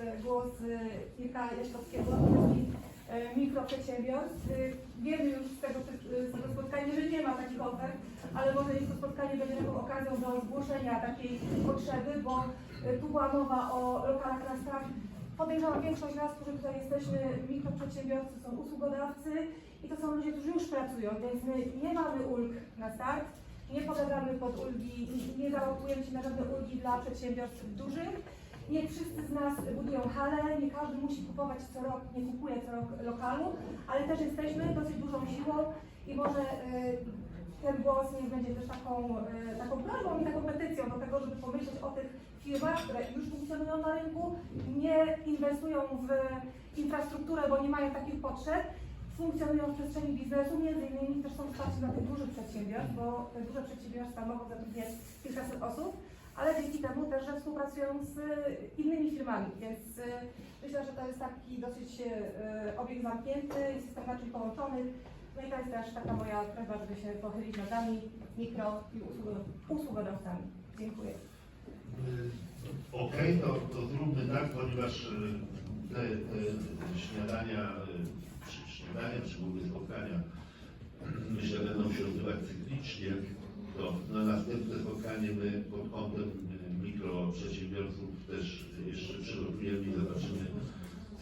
e, głos Mirka Jaśkowskiego, e, mikroprzedsiębiorstw. E, Wiemy już z tego, z tego spotkania, że nie ma takich ofert, ale może jest to spotkanie będzie taką okazją do zgłoszenia takiej potrzeby, bo e, tu była mowa o lokalach na start. Podejrzewam większość nas, którzy tutaj jesteśmy, mikroprzedsiębiorcy, są usługodawcy i to są ludzie, którzy już pracują, więc my nie mamy ulg na start, nie podawamy pod ulgi, nie- załapujemy się na żadne ulgi dla przedsiębiorstw dużych. Nie wszyscy z nas budują hale, nie każdy musi kupować co rok, nie kupuje co rok lokalu, ale też jesteśmy dosyć dużą siłą i może e, ten głos niech będzie też taką, e, taką prośbą i taką petycją do tego, żeby pomyśleć o tych firmach, które już funkcjonują na rynku, nie inwestują w infrastrukturę, bo nie mają takich potrzeb, funkcjonują w przestrzeni biznesu, między innymi też są wsparci dla tych dużych przedsiębiorstw, bo te duże przedsiębiorstwa mogą zatrudniać kilkaset osób, ale dzięki temu też, że współpracują z innymi firmami, więc y, myślę, że to jest taki dosyć y, obieg zamknięty, system naczyń połączonych, no i to jest też taka moja prośba, żeby się pochylić nad nami, mikro i usługo- usługodawcami. Dziękuję. Y, Okej, to, to zróbmy tak, ponieważ te, te śniadania, przy- śniadania, ogóle spotkania, myślę, będą się odbywać cyklicznie, to na następne spotkanie my pod kątem y, mikroprzedsiębiorców też jeszcze przygotujemy i zobaczymy,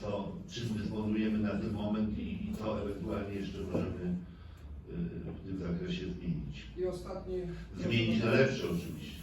co, czym dysponujemy na ten moment i, i co ewentualnie jeszcze możemy y, w tym zakresie zmienić. I ostatnie. Zmienić na lepsze oczywiście.